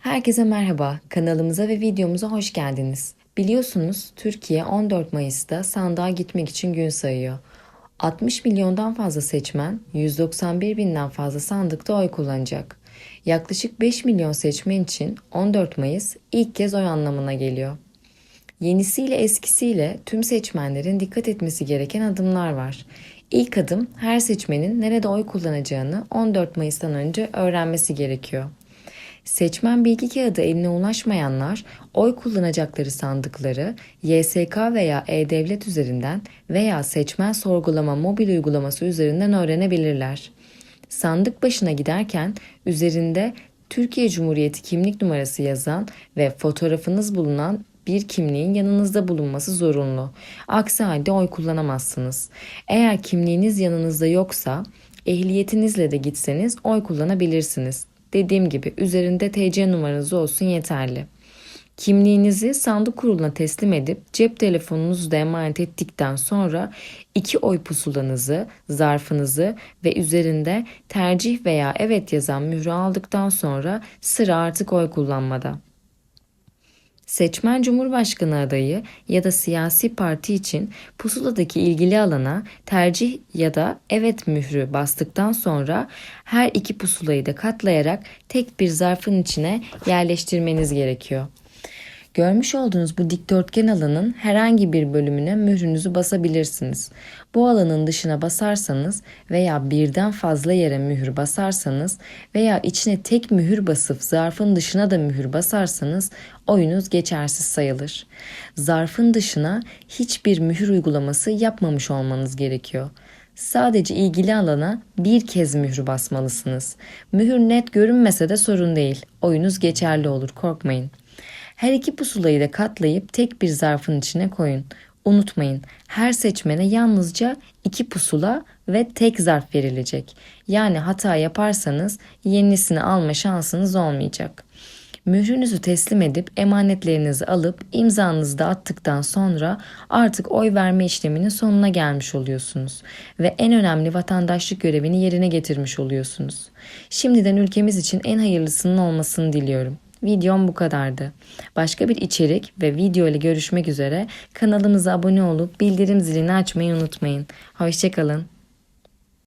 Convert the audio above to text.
Herkese merhaba, kanalımıza ve videomuza hoş geldiniz. Biliyorsunuz Türkiye 14 Mayıs'ta sandığa gitmek için gün sayıyor. 60 milyondan fazla seçmen, 191 binden fazla sandıkta oy kullanacak. Yaklaşık 5 milyon seçmen için 14 Mayıs ilk kez oy anlamına geliyor. Yenisiyle eskisiyle tüm seçmenlerin dikkat etmesi gereken adımlar var. İlk adım her seçmenin nerede oy kullanacağını 14 Mayıs'tan önce öğrenmesi gerekiyor. Seçmen bilgi kağıdı eline ulaşmayanlar oy kullanacakları sandıkları YSK veya E-Devlet üzerinden veya seçmen sorgulama mobil uygulaması üzerinden öğrenebilirler. Sandık başına giderken üzerinde Türkiye Cumhuriyeti kimlik numarası yazan ve fotoğrafınız bulunan bir kimliğin yanınızda bulunması zorunlu. Aksi halde oy kullanamazsınız. Eğer kimliğiniz yanınızda yoksa ehliyetinizle de gitseniz oy kullanabilirsiniz. Dediğim gibi üzerinde TC numaranız olsun yeterli. Kimliğinizi sandık kuruluna teslim edip cep telefonunuzu da emanet ettikten sonra iki oy pusulanızı, zarfınızı ve üzerinde tercih veya evet yazan mührü aldıktan sonra sıra artık oy kullanmada. Seçmen Cumhurbaşkanı adayı ya da siyasi parti için pusuladaki ilgili alana tercih ya da evet mührü bastıktan sonra her iki pusulayı da katlayarak tek bir zarfın içine yerleştirmeniz gerekiyor. Görmüş olduğunuz bu dikdörtgen alanın herhangi bir bölümüne mührünüzü basabilirsiniz. Bu alanın dışına basarsanız veya birden fazla yere mühür basarsanız veya içine tek mühür basıp zarfın dışına da mühür basarsanız oyunuz geçersiz sayılır. Zarfın dışına hiçbir mühür uygulaması yapmamış olmanız gerekiyor. Sadece ilgili alana bir kez mührü basmalısınız. Mühür net görünmese de sorun değil. Oyunuz geçerli olur korkmayın. Her iki pusulayı da katlayıp tek bir zarfın içine koyun. Unutmayın her seçmene yalnızca iki pusula ve tek zarf verilecek. Yani hata yaparsanız yenisini alma şansınız olmayacak. Mührünüzü teslim edip emanetlerinizi alıp imzanızı da attıktan sonra artık oy verme işleminin sonuna gelmiş oluyorsunuz ve en önemli vatandaşlık görevini yerine getirmiş oluyorsunuz. Şimdiden ülkemiz için en hayırlısının olmasını diliyorum. Videom bu kadardı. Başka bir içerik ve video ile görüşmek üzere. Kanalımıza abone olup bildirim zilini açmayı unutmayın. Hoşçakalın.